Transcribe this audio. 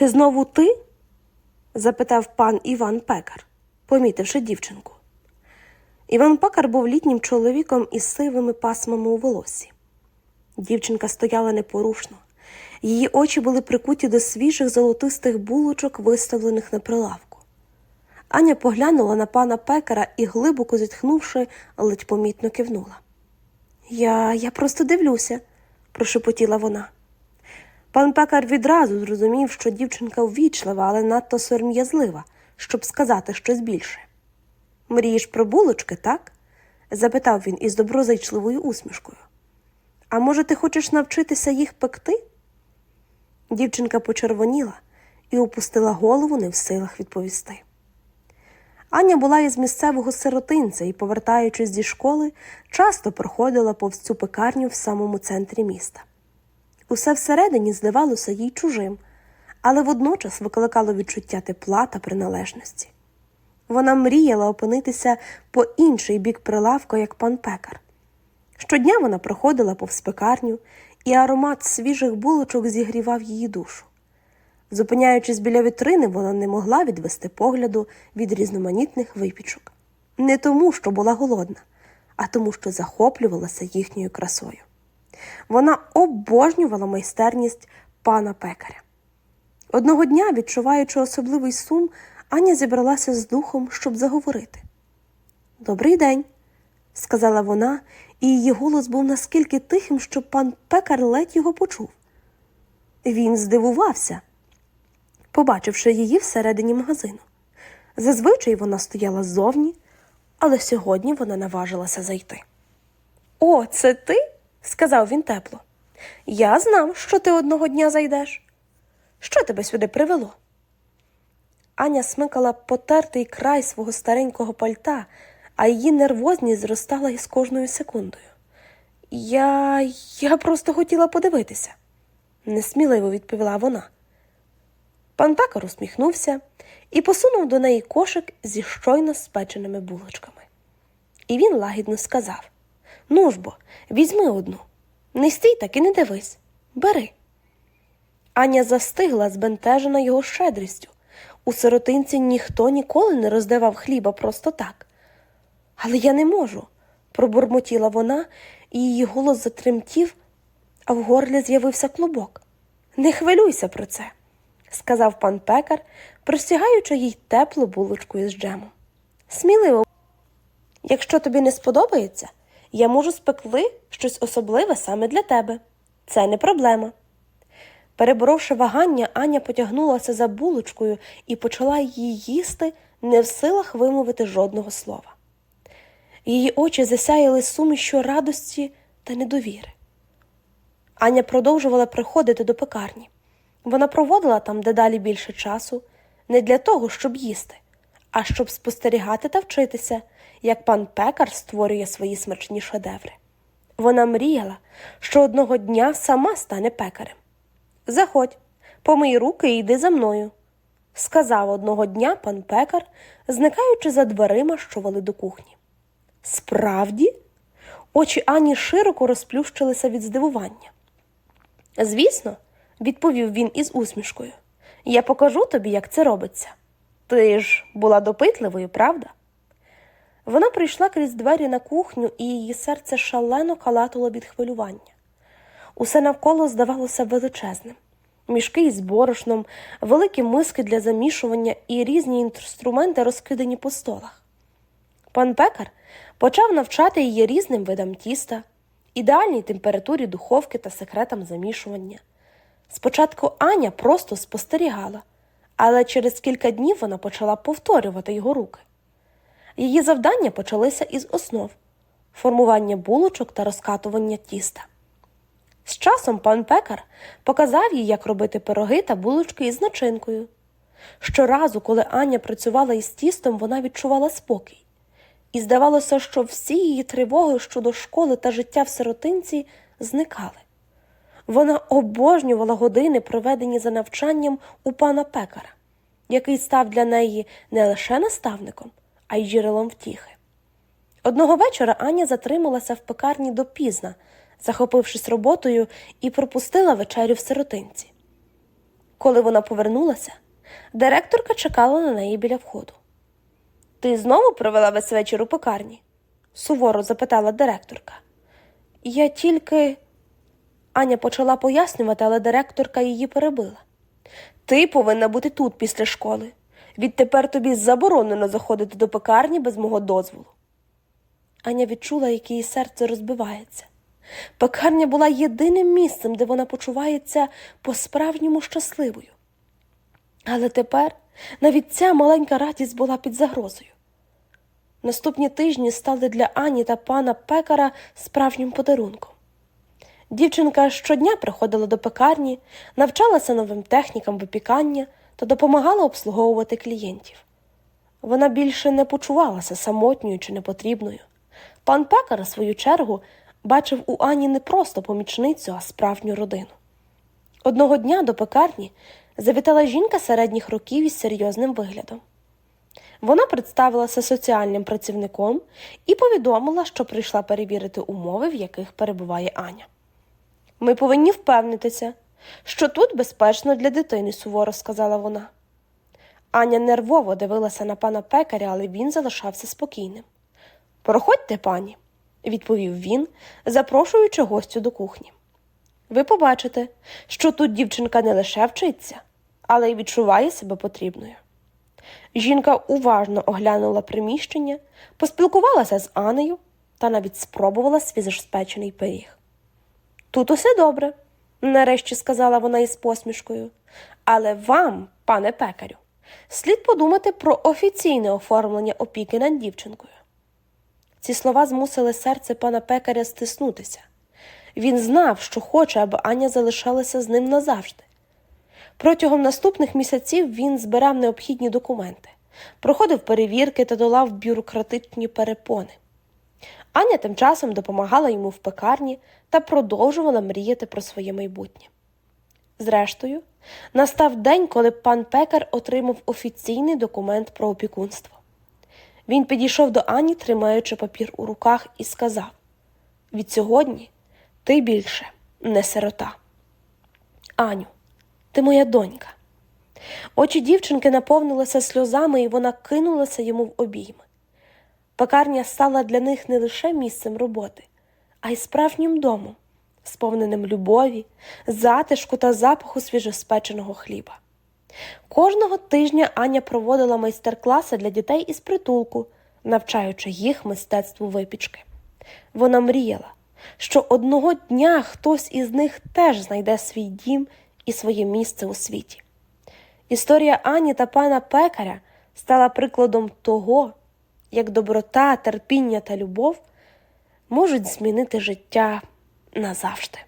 Це знову ти? запитав пан Іван Пекар, помітивши дівчинку. Іван Пекар був літнім чоловіком із сивими пасмами у волосі. Дівчинка стояла непорушно. Її очі були прикуті до свіжих золотистих булочок, виставлених на прилавку. Аня поглянула на пана пекара і, глибоко зітхнувши, ледь помітно кивнула. Я, я просто дивлюся, прошепотіла вона. Пан пекар відразу зрозумів, що дівчинка ввічлива, але надто сором'язлива, щоб сказати щось більше. Мрієш про булочки, так? запитав він із доброзичливою усмішкою. А може, ти хочеш навчитися їх пекти? Дівчинка почервоніла і опустила голову, не в силах відповісти. Аня була із місцевого сиротинця і, повертаючись зі школи, часто проходила повз цю пекарню в самому центрі міста. Усе всередині здавалося їй чужим, але водночас викликало відчуття тепла та приналежності. Вона мріяла опинитися по інший бік прилавка, як пан пекар. Щодня вона проходила повз пекарню, і аромат свіжих булочок зігрівав її душу. Зупиняючись біля вітрини, вона не могла відвести погляду від різноманітних випічок. Не тому, що була голодна, а тому, що захоплювалася їхньою красою. Вона обожнювала майстерність пана пекаря. Одного дня, відчуваючи особливий сум, Аня зібралася з духом, щоб заговорити. Добрий день, сказала вона, і її голос був наскільки тихим, що пан пекар ледь його почув. Він здивувався, побачивши її всередині магазину. Зазвичай вона стояла ззовні, але сьогодні вона наважилася зайти. О, це ти? Сказав він тепло. Я знав, що ти одного дня зайдеш. Що тебе сюди привело? Аня смикала потертий край свого старенького пальта, а її нервозність зростала із кожною секундою. Я. я просто хотіла подивитися, несміливо відповіла вона. Пан пекар усміхнувся і посунув до неї кошик зі щойно спеченими булочками. І він лагідно сказав Ну ж бо, візьми одну. Не стій так і не дивись. Бери. Аня застигла, збентежена його щедрістю. У сиротинці ніхто ніколи не роздавав хліба просто так. Але я не можу, пробурмотіла вона, і її голос затремтів, а в горлі з'явився клубок. Не хвилюйся про це, сказав пан пекар, простягаючи їй теплу булочку із джемом. Сміливо, якщо тобі не сподобається, я можу спекли щось особливе саме для тебе. Це не проблема. Переборовши вагання, Аня потягнулася за булочкою і почала її їсти, не в силах вимовити жодного слова. Її очі засяяли сумішю радості та недовіри. Аня продовжувала приходити до пекарні. Вона проводила там дедалі більше часу, не для того, щоб їсти, а щоб спостерігати та вчитися, як пан пекар створює свої смачні шедеври. Вона мріяла, що одного дня сама стане пекарем. Заходь, помий руки і йди за мною, сказав одного дня пан пекар, зникаючи за дверима, що вели до кухні. Справді? Очі Ані широко розплющилися від здивування. Звісно, відповів він із усмішкою. Я покажу тобі, як це робиться. Ти ж була допитливою, правда? Вона прийшла крізь двері на кухню, і її серце шалено калатало від хвилювання. Усе навколо здавалося величезним. Мішки із борошном, великі миски для замішування і різні інструменти розкидані по столах. Пан пекар почав навчати її різним видам тіста, ідеальній температурі духовки та секретам замішування. Спочатку Аня просто спостерігала, але через кілька днів вона почала повторювати його руки. Її завдання почалися із основ формування булочок та розкатування тіста. З часом пан пекар показав їй, як робити пироги та булочки із начинкою. Щоразу, коли Аня працювала із тістом, вона відчувала спокій, і здавалося, що всі її тривоги щодо школи та життя в сиротинці зникали. Вона обожнювала години, проведені за навчанням у пана пекара, який став для неї не лише наставником, а й джерелом втіхи. Одного вечора Аня затрималася в пекарні допізна, захопившись роботою, і пропустила вечерю в сиротинці. Коли вона повернулася, директорка чекала на неї біля входу. Ти знову провела весь вечір у пекарні? суворо запитала директорка. Я тільки. Аня почала пояснювати, але директорка її перебила. Ти повинна бути тут після школи. Відтепер тобі заборонено заходити до пекарні без мого дозволу. Аня відчула, як її серце розбивається. Пекарня була єдиним місцем, де вона почувається по-справжньому щасливою. Але тепер навіть ця маленька радість була під загрозою. Наступні тижні стали для Ані та пана пекара справжнім подарунком. Дівчинка щодня приходила до пекарні, навчалася новим технікам випікання та допомагала обслуговувати клієнтів. Вона більше не почувалася самотньою чи непотрібною. Пан пекар, у свою чергу, бачив у Ані не просто помічницю, а справжню родину. Одного дня до пекарні завітала жінка середніх років із серйозним виглядом. Вона представилася соціальним працівником і повідомила, що прийшла перевірити умови, в яких перебуває Аня. Ми повинні впевнитися, що тут безпечно для дитини, суворо сказала вона. Аня нервово дивилася на пана пекаря, але він залишався спокійним. Проходьте, пані, відповів він, запрошуючи гостю до кухні. Ви побачите, що тут дівчинка не лише вчиться, але й відчуває себе потрібною. Жінка уважно оглянула приміщення, поспілкувалася з Анею та навіть спробувала свіжоспечений пиріг. Тут усе добре, нарешті сказала вона із посмішкою. Але вам, пане пекарю, слід подумати про офіційне оформлення опіки над дівчинкою. Ці слова змусили серце пана пекаря стиснутися. Він знав, що хоче, аби Аня залишалася з ним назавжди. Протягом наступних місяців він збирав необхідні документи, проходив перевірки та долав бюрократичні перепони. Аня тим часом допомагала йому в пекарні та продовжувала мріяти про своє майбутнє. Зрештою, настав день, коли пан пекар отримав офіційний документ про опікунство. Він підійшов до Ані, тримаючи папір у руках, і сказав: Відсьогодні ти більше не сирота. Аню, ти моя донька. Очі дівчинки наповнилися сльозами, і вона кинулася йому в обійми. Пекарня стала для них не лише місцем роботи, а й справжнім домом, сповненим любові, затишку та запаху свіжоспеченого хліба. Кожного тижня Аня проводила майстер-класи для дітей із притулку, навчаючи їх мистецтву випічки. Вона мріяла, що одного дня хтось із них теж знайде свій дім і своє місце у світі. Історія Ані та пана пекаря стала прикладом того, як доброта, терпіння та любов можуть змінити життя назавжди.